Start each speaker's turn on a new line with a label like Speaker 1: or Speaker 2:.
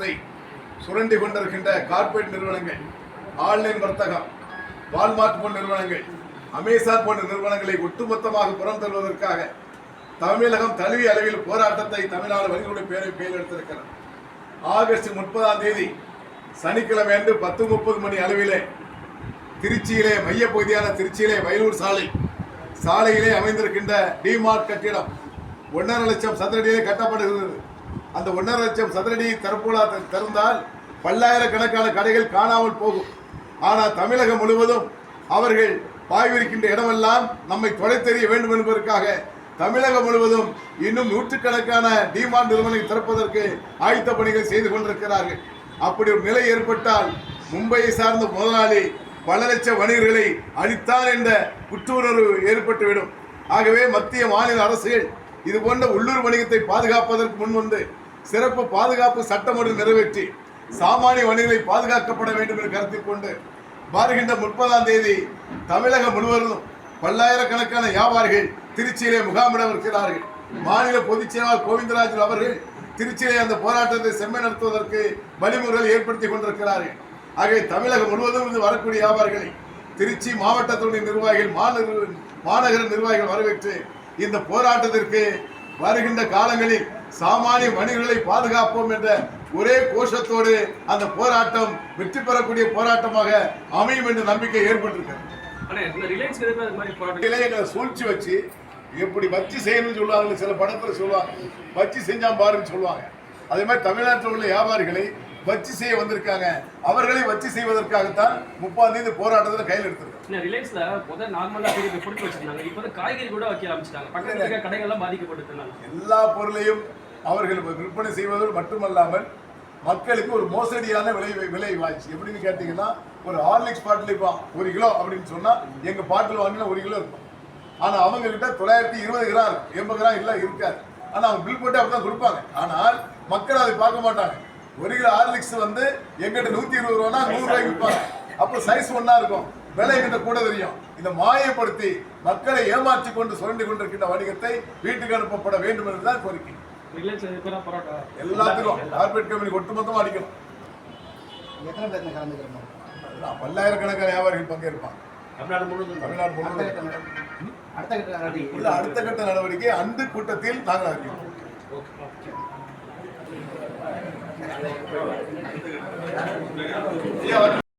Speaker 1: பணத்தை சுரண்டி கொண்டிருக்கின்ற கார்ப்பரேட் நிறுவனங்கள் ஆன்லைன் வர்த்தகம் வால்மார்ட் போன்ற நிறுவனங்கள் அமேசான் போன்ற நிறுவனங்களை ஒட்டுமொத்தமாக புறம் தருவதற்காக தமிழகம் தழுவிய அளவில் போராட்டத்தை தமிழ்நாடு வணிகர்களுடைய பேரை பெயர் எடுத்திருக்கிறது ஆகஸ்ட் முப்பதாம் தேதி சனிக்கிழமை அன்று பத்து முப்பது மணி அளவிலே திருச்சியிலே மையப்பகுதியான திருச்சியிலே வயலூர் சாலை சாலையிலே அமைந்திருக்கின்ற டிமார்ட் கட்டிடம் ஒன்றரை லட்சம் சதுரடியிலே கட்டப்படுகிறது அந்த ஒன்றரை லட்சம் சதுரடி தற்போலா திறந்தால் பல்லாயிரக்கணக்கான கடைகள் காணாமல் போகும். ஆனால் தமிழகம் முழுவதும் அவர்கள் பாய்விருக்கின்ற இடமெல்லாம் நம்மை தொலைத்தெறிய வேண்டும் என்பதற்காக தமிழகம் முழுவதும் இன்னும் நூற்றுக்கணக்கான டிமாண்ட் நிறுவனங்களை திறப்பதற்கு ஆயத்த பணிகள் செய்து கொண்டிருக்கிறார்கள். அப்படி ஒரு நிலை ஏற்பட்டால் மும்பையை சார்ந்த முதலாளி பல லட்சம் வணிகர்களை அழித்தான் என்ற குற்ற உணர்வு ஏற்பட்டுவிடும். ஆகவே மத்திய மாநில அரசுகள் இது போன்ற உள்ளூர் வணிகத்தை பாதுகாப்பதற்கு முன்வந்து சிறப்பு பாதுகாப்பு சட்டம் ஒன்று நிறைவேற்றி சாமானிய வணிகளை பாதுகாக்கப்பட வேண்டும் என்று கருத்தில் கொண்டு வருகின்ற முப்பதாம் தேதி தமிழகம் முழுவதும் பல்லாயிரக்கணக்கான வியாபாரிகள் திருச்சியிலே முகாமிடவிருக்கிறார்கள் மாநில பொதுச் செயலாளர் கோவிந்தராஜன் அவர்கள் திருச்சியிலே அந்த போராட்டத்தை செம்மை நடத்துவதற்கு வழிமுறைகள் ஏற்படுத்தி கொண்டிருக்கிறார்கள். ஆகவே தமிழகம் முழுவதும் இருந்து வரக்கூடிய வியாபாரிகளை திருச்சி மாவட்டத்தினுடைய நிர்வாகிகள் மாநகர மாநகர நிர்வாகிகள் வரவேற்று இந்த போராட்டத்திற்கு வருகின்ற காலங்களில் சாமானிய வணிகர்களை பாதுகாப்போம் என்ற ஒரே கோஷத்தோடு அந்த போராட்டம் வெற்றி பெறக்கூடிய போராட்டமாக அமையும் என்ற நம்பிக்கை ஏற்பட்டிருக்கிறது. சூழ்ச்சி வச்சு எப்படி வச்சு செய்யணும்னு சொல்லுவாங்க சில படத்துல சொல்லுவாங்க. வச்சு செஞ்சா பாருன்னு சொல்லுவாங்க. அதே மாதிரி தமிழ்நாட்டில் உள்ள வியாபாரிகளை வச்சு செய்ய வந்திருக்காங்க. அவர்களை வச்சு செய்வதற்காகத்தான் முப்பாம் தேதி போராட்டத்தில் கையில் எடுத்திருக்காங்க.
Speaker 2: ரிலையன்ஸ்ல முதல் நார்மலா பொருட்கள் வச்சிருந்தாங்க. இப்போ காய்கறி கூட வைக்க ஆரம்பிச்சிட்டாங்க. பக்கத்துல இருக்க கடைகள்லாம் பாதிக்கப்பட்டிருந்தாங்க
Speaker 1: எல்லா பொருளையும் அவர்கள் விற்பனை செய்வதோடு மட்டுமல்லாமல் மக்களுக்கு ஒரு மோசடியான விலை விலை வாய்ச்சி. எப்படின்னு கேட்டீங்கன்னா ஒரு ஹார்லிக்ஸ் பாட்டில் இப்போ ஒரு கிலோ அப்படின்னு சொன்னா எங்க பாட்டில் வாங்கினா ஒரு கிலோ இருக்கும். ஆனா அவங்க கிட்ட தொள்ளாயிரத்தி இருபது கிராம். எண்பது கிராம் இல்லை இருக்காது. ஆனா அவங்க பில் போட்டு அப்படிதான் கொடுப்பாங்க. ஆனால் மக்கள் அதை பார்க்க மாட்டாங்க. ஒரு கிலோ ஹார்லிக்ஸ் வந்து எங்கிட்ட நூத்தி இருபது ரூபானா நூறு ரூபாய்க்கு விற்பாங்க. அப்போ சைஸ் ஒண்ணா இருக்கும். விலை எங்கிட்ட கூட தெரியும். இந்த மாயப்படுத்தி மக்களை ஏமாற்றி கொண்டு சுரண்டி கொண்டிருக்கின்ற வணிகத்தை வீட்டுக்கு அனுப்பப்பட வேண்டும் என்றுதான் கோரிக்கை. எல்லாத்துக்கும் கார்பரேட் கம்பெனி ஒட்டுமொத்தமா அடிக்கணும். பல்லாயிரக்கணக்கான வியாபாரிகள் பங்கேற்பாங்க.
Speaker 2: தமிழ்நாடு
Speaker 3: அடுத்த கட்ட நடவடிக்கை.
Speaker 1: இல்ல அடுத்த கட்ட நடவடிக்கை அந்த கூட்டத்தில் நாங்கள் அறிவிப்போம் いや、